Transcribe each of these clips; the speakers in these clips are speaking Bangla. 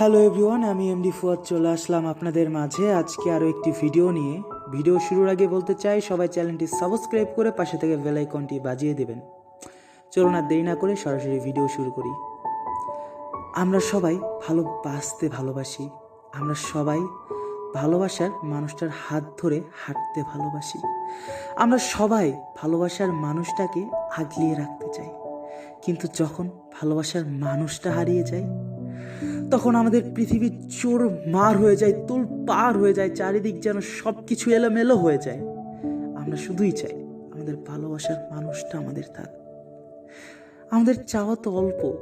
হ্যালো এভরিওয়ান আমি এমডি ফুয়াদ চলে আসলাম আপনাদের মাঝে। আজকে আরও একটি ভিডিও নিয়ে। ভিডিও শুরুর আগে বলতে চাই, সবাই চ্যানেলটি সাবস্ক্রাইব করে পাশে থেকে বেল আইকনটি বাজিয়ে দেবেন। চলুন আর দেরি না করে সরাসরি ভিডিও শুরু করি। আমরা সবাই ভালোবাসতে ভালোবাসি। আমরা সবাই ভালোবাসার মানুষটার হাত ধরে হাঁটতে ভালোবাসি। আমরা সবাই ভালোবাসার মানুষটাকে আগলিয়ে রাখতে চাই। কিন্তু যখন ভালোবাসার মানুষটা হারিয়ে যায় তখন আমাদের পৃথিবী চোর মার হয়ে যায়, তোল পার হয়ে যায়, চারিদিক যেন সব কিছু এলোমেলো হয়ে যায়। আমরা শুধুই চাই আমাদের ভালোবাসার মানুষটা আমাদের থাক। আমাদের চাওয়া তো অল্প,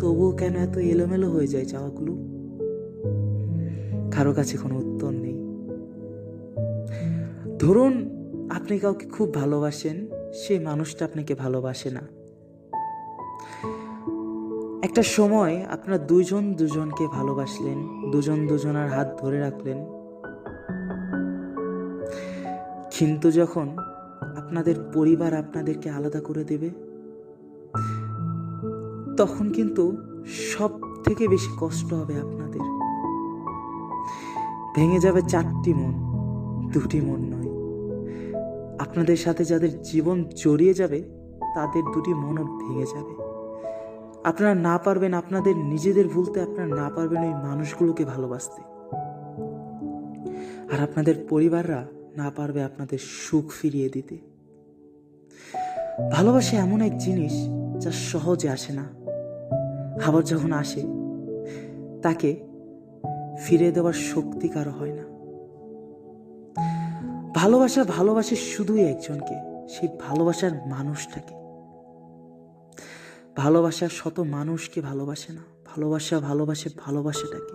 তবুও কেন এত এলোমেলো হয়ে যায় চাওয়াগুলো? কারও কাছে কোনো উত্তর নেই। ধরুন আপনি কাউকে খুব ভালোবাসেন সে মানুষটা আপনাকে ভালোবাসে না। একটা সময় আপনারা দুজন দুজনকে ভালোবাসলেন, দুজন দুজনের হাত ধরে রাখলেন। কিন্তু যখন আপনাদের পরিবার আপনাদেরকে আলাদা করে দেবে, তখন কিন্তু সব থেকে বেশি কষ্ট হবে আপনাদের। ভেঙে যাবে চারটি মন, দুটি মন নয়। আপনাদের সাথে যাদের জীবন জড়িয়ে যাবে, তাদের দুটি মনও ভেঙে যাবে। আপনারা না পারবেন আপনাদের নিজেদের ভুলতে আপনারা না পারবেন ওই মানুষগুলোকে ভালোবাসতে। আর আপনাদের পরিবাররা না পারবে আপনাদের সুখ ফিরিয়ে দিতে। ভালোবাসা এমন এক জিনিস যা সহজে আসে না। আবার যখন আসে, তাকে ফিরে দেওয়ার শক্তি কারও হয় না। ভালোবাসা ভালোবাসে শুধুই একজনকে, সেই ভালোবাসার মানুষটাকে। ভালোবাসা শত মানুষকে ভালোবাসে না। ভালোবাসা ভালোবাসে ভালোবাসাটাকে।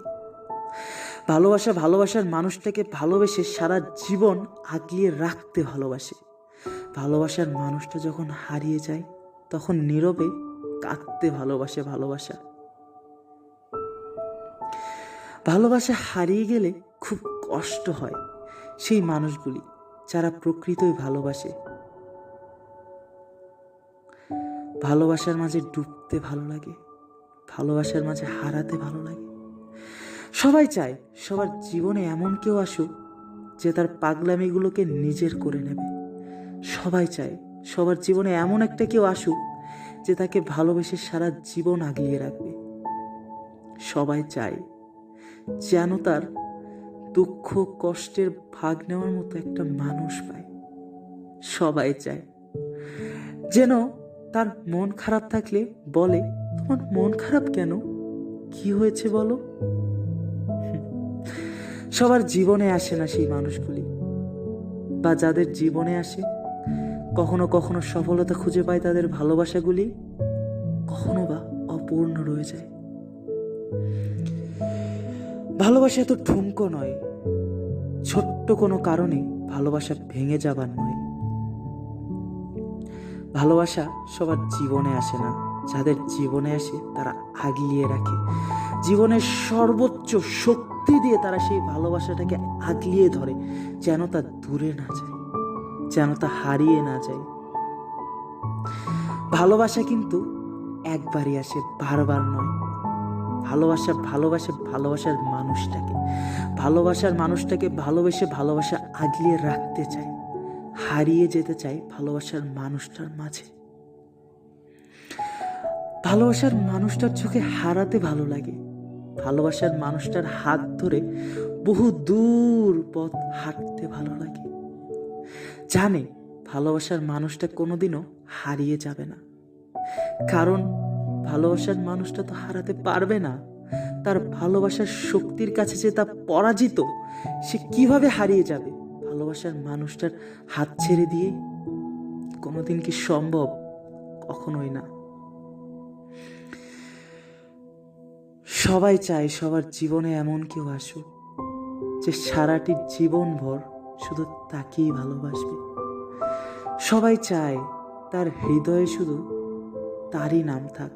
ভালোবাসা ভালোবাসার মানুষটাকে ভালোবেসে সারা জীবন আগলিয়ে রাখতে ভালোবাসে। ভালোবাসার মানুষটা যখন হারিয়ে যায়, তখন নীরবে কাঁদতে ভালোবাসে ভালোবাসা। ভালোবাসা হারিয়ে গেলে খুব কষ্ট হয় সেই মানুষগুলি যারা প্রকৃতই ভালোবাসে। ভালোবাসার মাঝে ডুবতে ভালো লাগে, ভালোবাসার মাঝে হারাতে ভালো লাগে। সবাই চায় সবার জীবনে এমন কেউ আসুক যে তার পাগলামিগুলোকে নিজের করে নেবে। সবাই চায় সবার জীবনে এমন একটা কেউ আসুক যে তাকে ভালোবেসে সারা জীবন আগিয়ে রাখবে। সবাই চায় যেন তার দুঃখ, কষ্টের ভাগ নেওয়ার মতো একটা মানুষ পায়। সবাই চায় যেন তার মন খারাপ থাকলে বলে, তোমার মন খারাপ কেন? কি হয়েছে বলো? সবার জীবনে আসে না সেই মানুষগুলি। বা যাদের জীবনে আসে, কখনো কখনো সফলতা খুঁজে পায় তাদের ভালোবাসাগুলি, কখনো বা অপূর্ণ রয়ে যায়। ভালোবাসা এত ঠুমকো নয়। ছোট্ট কোনো কারণে ভালোবাসা ভেঙে যাবার নয়। ভালোবাসা সবার জীবনে আসে না। যাদের জীবনে আসে, তারা আগলিয়ে রাখে। জীবনের সর্বোচ্চ শক্তি দিয়ে তারা সেই ভালোবাসাটাকে আগলিয়ে ধরে, যেন তা দূরে না যায়, যেন তা হারিয়ে না যায়। ভালোবাসা কিন্তু একবারই আসে, বারবার নয়। ভালোবাসা ভালোবাসে ভালোবাসার মানুষটাকে। ভালোবাসার মানুষটাকে ভালোবেসে ভালোবাসা আগলিয়ে রাখতে চায়। হারিয়ে যেতে চাই ভালোবাসার মানুষটার মাঝে। ভালোবাসার মানুষটার চোখে হারাতে ভালো লাগে। ভালোবাসার মানুষটার হাত ধরে বহু দূর পথ হাঁটতে ভালো লাগে। জানে ভালোবাসার মানুষটা কোনোদিনও হারিয়ে যাবে না। কারণ ভালোবাসার মানুষটা তো হারাতে পারবে না। তার ভালোবাসার শক্তির কাছে যে তা পরাজিত, সে কীভাবে হারিয়ে যাবে? ভালোবাসার মানুষটার হাত ছেড়ে দিয়ে কোনোদিন কি সম্ভব? কখনোই না। সবাই চায় সবার জীবনে এমন কেউ আসুক যে সারাটি জীবনভর শুধু তাকেই ভালোবাসবে। সবাই চায় তার হৃদয়ে শুধু তারই নাম থাক।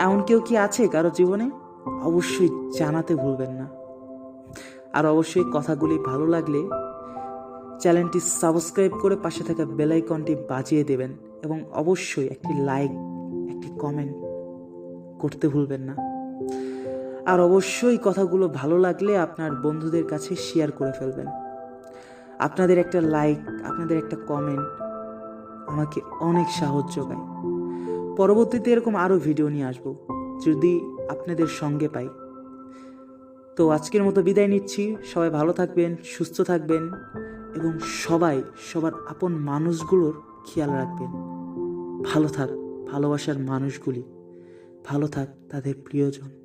এমন কেউ কি আছে কারও জীবনে? অবশ্যই জানাতে ভুলবেন না। আর অবশ্যই কথাগুলি ভালো লাগলে চ্যানেলটি সাবস্ক্রাইব করে পাশে থাকা বেলাইকনটি বাজিয়ে দেবেন এবং অবশ্যই একটি লাইক, একটি কমেন্ট করতে ভুলবেন না। আর অবশ্যই কথাগুলো ভালো লাগলে আপনার বন্ধুদের কাছে শেয়ার করে ফেলবেন। আপনাদের একটা লাইক, আপনাদের একটা কমেন্ট আমাকে অনেক সাহস যোগায় পরবর্তীতে এরকম আরও ভিডিও নিয়ে আসব। যদি আপনাদের সঙ্গে পাই। তো আজকের মতো বিদায় নিচ্ছি। সবাই ভালো থাকবেন, সুস্থ থাকবেন এবং সবাই, সবার আপন মানুষগুলোর খেয়াল রাখবেন। ভালো থাক, ভালোবাসার মানুষগুলি। ভালো থাক তাদের প্রিয়জন।